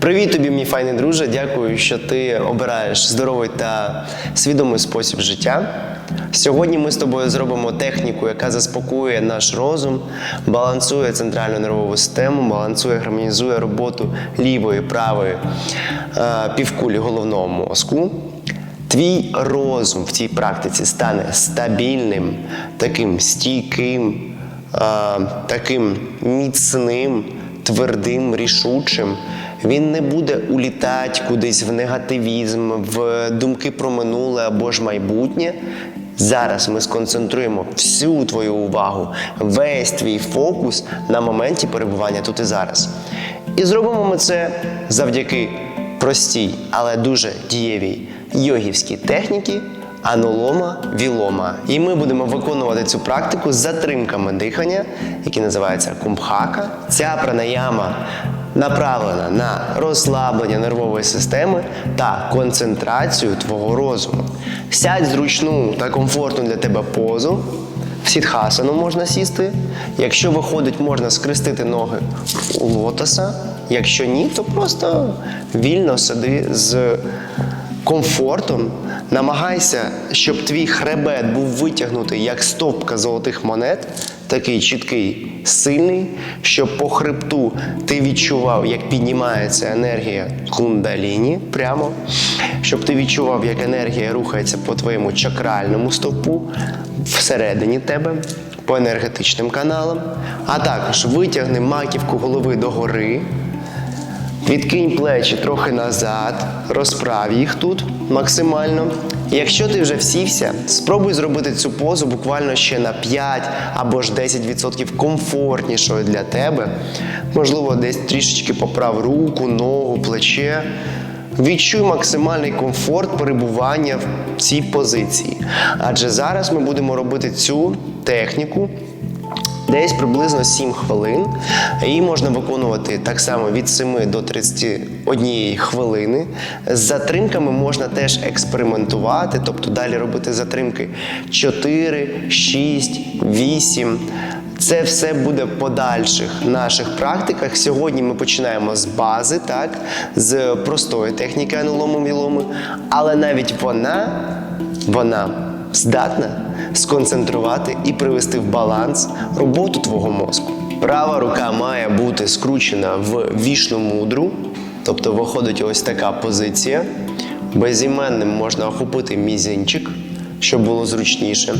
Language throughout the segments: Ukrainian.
Привіт тобі, мій файний друже. Дякую, що ти обираєш здоровий та свідомий спосіб життя. Сьогодні ми з тобою зробимо техніку, яка заспокоює наш розум, балансує центральну нервову систему, балансує, гармонізує роботу лівої, правої е, півкулі головного мозку. Твій розум в цій практиці стане стабільним, таким стійким, таким міцним, твердим, рішучим. Він не буде улітати кудись в негативізм, в думки про минуле або ж майбутнє. Зараз ми сконцентруємо всю твою увагу, весь твій фокус на моменті перебування тут і зараз. І зробимо ми це завдяки простій, але дуже дієвій йогівській техніці анулома вілома. І ми будемо виконувати цю практику з затримками дихання, які називаються кумбхака. Ця пранаяма направлена на розслаблення нервової системи та концентрацію твого розуму. Сядь зручну та комфортну для тебе позу. В сітхасану можна сісти. Якщо виходить, можна скрестити ноги у лотоса. Якщо ні, то просто вільно сиди з комфортом. Намагайся, щоб твій хребет був витягнутий як стовпка золотих монет, такий чіткий, сильний, щоб по хребту ти відчував, як піднімається енергія кундаліні прямо, щоб ти відчував, як енергія рухається по твоєму чакральному стовпу всередині тебе. По енергетичним каналам, а також витягни маківку голови догори, Відкинь плечі трохи назад, розправ їх тут максимально. Якщо ти вже всівся, спробуй зробити цю позу буквально ще на 5 або ж 10% комфортнішою для тебе. Можливо, десь трішечки поправ руку, ногу, плече. Відчуй максимальний комфорт перебування в цій позиції. Adже зараз ми будемо робити цю техніку Десь приблизно 7 хвилин. Її можна виконувати так само від 7 до 31 хвилини. З затримками можна теж експериментувати, тобто далі робити затримки 4, 6, 8. Це все буде в подальших наших практиках. Сьогодні ми починаємо з бази, так, з простої техніки анулому вілому, але навіть вона, вона здатна сконцентрувати і привести в баланс роботу твого мозку. Права рука має бути скручена в вішну мудру, тобто виходить ось така позиція. Безіменним можна охопити мізинчик, щоб було зручніше.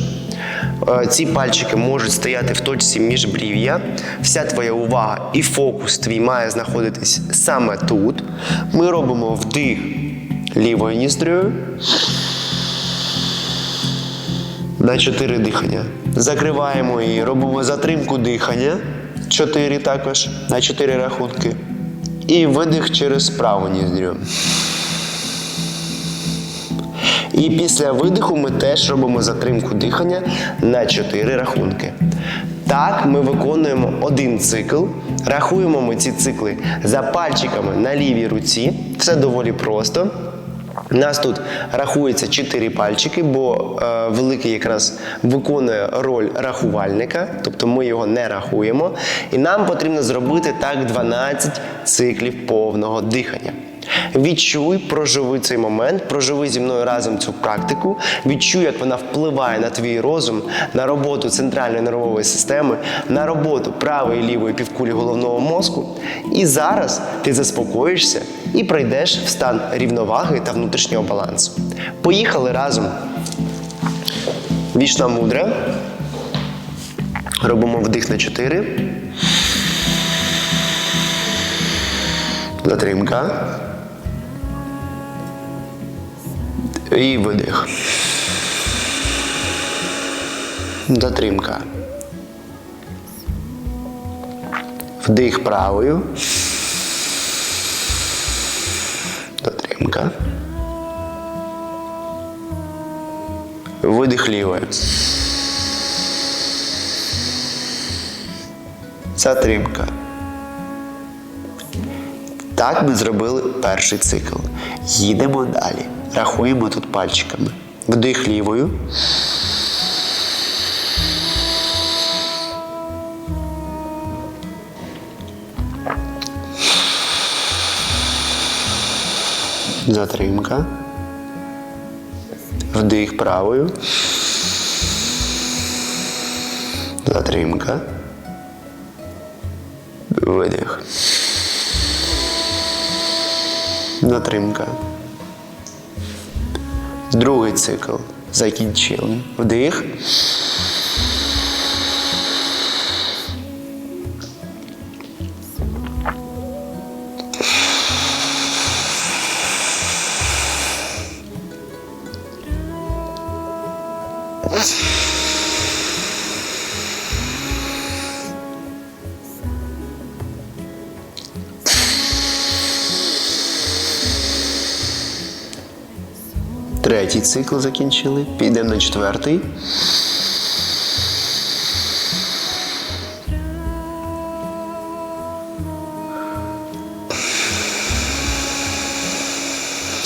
Е, Ці пальчики можуть стояти в точці міжбрів'я. Вся твоя увага і фокус твій має знаходитись саме тут. Ми робимо вдих лівою ніздрою на 4 дихання. Закриваємо її, робимо затримку дихання. 4 також на 4 рахунки. І видих через праву ніздрю. І після видиху ми теж робимо затримку дихання на 4 рахунки. Так, ми виконуємо один цикл. Рахуємо ми ці цикли за пальчиками на лівій руці. Все доволі просто. У нас тут рахується 4 пальчики, бо е, великий якраз виконує роль рахувальника, тобто ми його не рахуємо. І нам потрібно зробити так 12 циклів повного дихання. Відчуй, проживи цей момент, проживи зі мною разом цю практику, відчуй, як вона впливає на твій розум, на роботу центральної нервової системи, на роботу правої і лівої півкулі головного мозку. І зараз ти заспокоїшся і прийдеш в стан рівноваги та внутрішнього балансу. Поїхали разом. Вічна мудра. Робимо вдих на 4. Затримка. І видих. Затримка. Вдих правою. Затримка. Видих лівою. Затримка. Так ми зробили перший цикл. Їдемо далі. Рахуємо тут пальчиками. Вдих лівою. Затримка. Вдих правою. Затримка. Видих. Затримка. Другий цикл. Закінчили. Вдих. Третій цикл закінчили. Підемо на четвертий.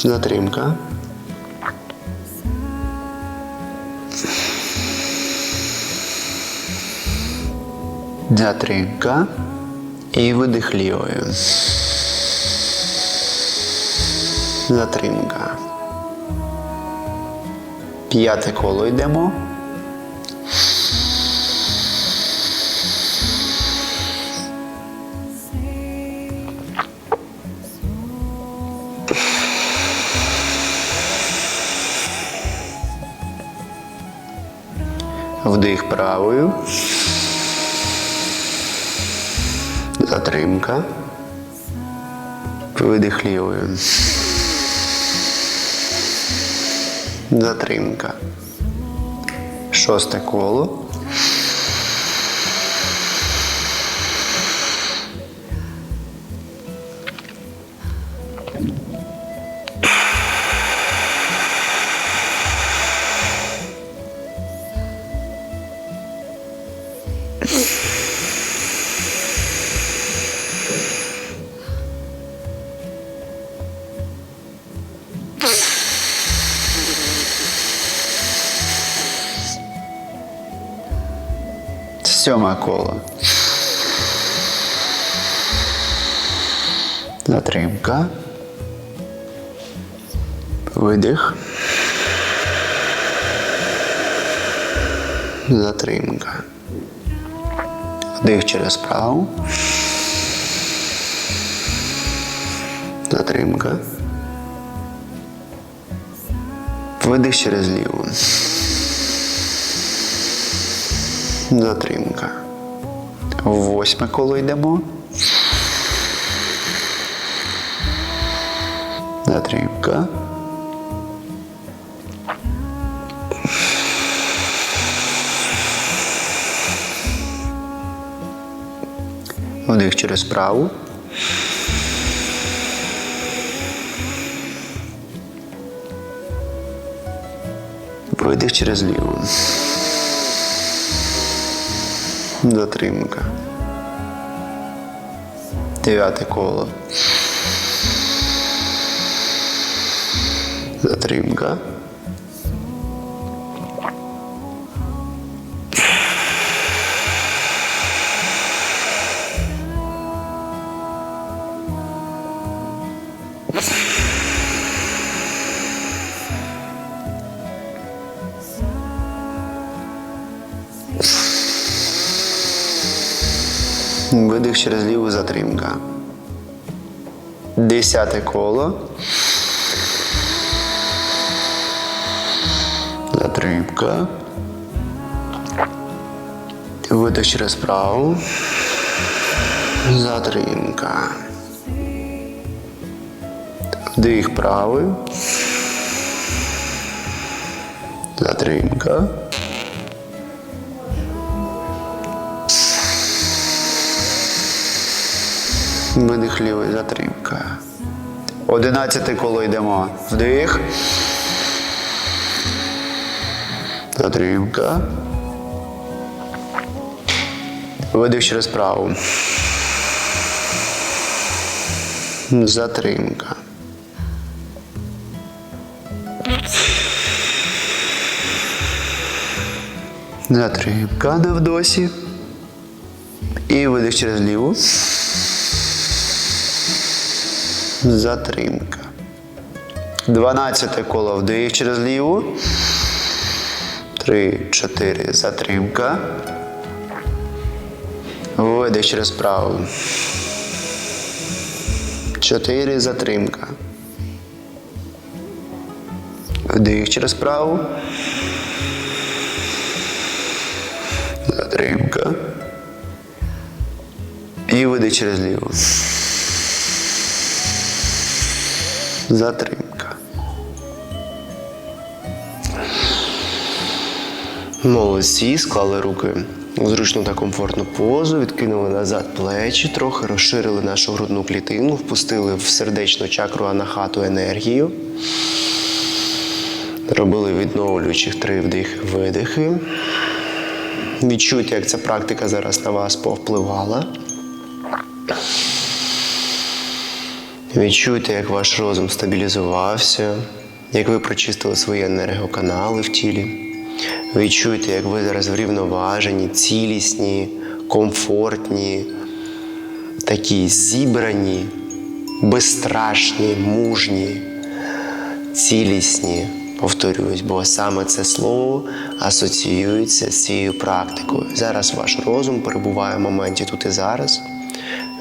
Затримка. Затримка. І видих лівою. Затримка. П'яте коло йдемо. Вдих правою. Затримка. Видих лівою. Затримка. Шосте коло. Сьоме коло. Затримка. Видих. Затримка. Вдих через праву. Затримка. Видих через ліву. Затримка. Восьме коло йдемо. Затримка. Вдих через праву. Видих через ліву. Затримка. Дев'яте коло. Затримка. Видих через ліву затримка. Десяте коло. Затримка. Видих через праву. Затримка. Вдих правою. Затримка. Видих лівий затримка. Одинадцяте коло йдемо. Вдих. Затримка. Видих через праву. Затримка. Затримка на вдосі. І видих через ліву. Затримка. Дванадцяте коло вдих через ліву. Три, чотири. Затримка. Видих через праву. Чотири. Затримка. Вдих через праву. Затримка. І видих через ліву. Затримка. Молодці, склали руки у зручну та комфортну позу, відкинули назад плечі, трохи розширили нашу грудну клітину, впустили в сердечну чакру анахату енергію. Робили відновлюючих три вдихи, видихи. Відчуйте, як ця практика зараз на вас повпливала. Відчуйте, як ваш розум стабілізувався, як ви прочистили свої енергоканали в тілі. Відчуйте, як ви зараз врівноважені, цілісні, комфортні, такі зібрані, безстрашні, мужні, цілісні. Повторюсь, бо саме це слово асоціюється з цією практикою. Зараз ваш розум перебуває в моменті тут і зараз.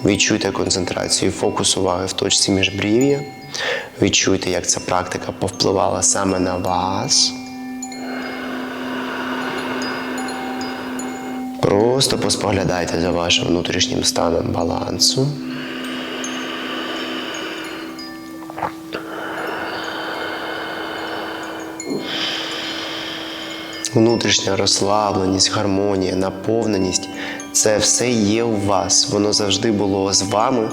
Відчуйте концентрацію фокус уваги в точці міжбрів'я. Відчуйте, як ця практика повпливала саме на вас. Просто поспоглядайте за вашим внутрішнім станом балансу. Внутрішня розслабленість, гармонія, наповненість це все є у вас. Воно завжди було з вами,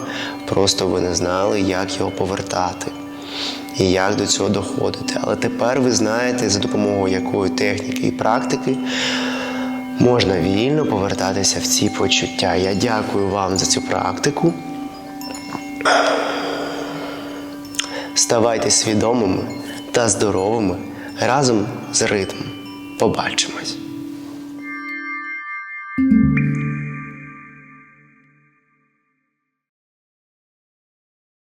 просто ви не знали, як його повертати і як до цього доходити. Але тепер ви знаєте, за допомогою якої техніки і практики можна вільно повертатися в ці почуття. Я дякую вам за цю практику. Ставайте свідомими та здоровими разом з ритмом. Побачимось!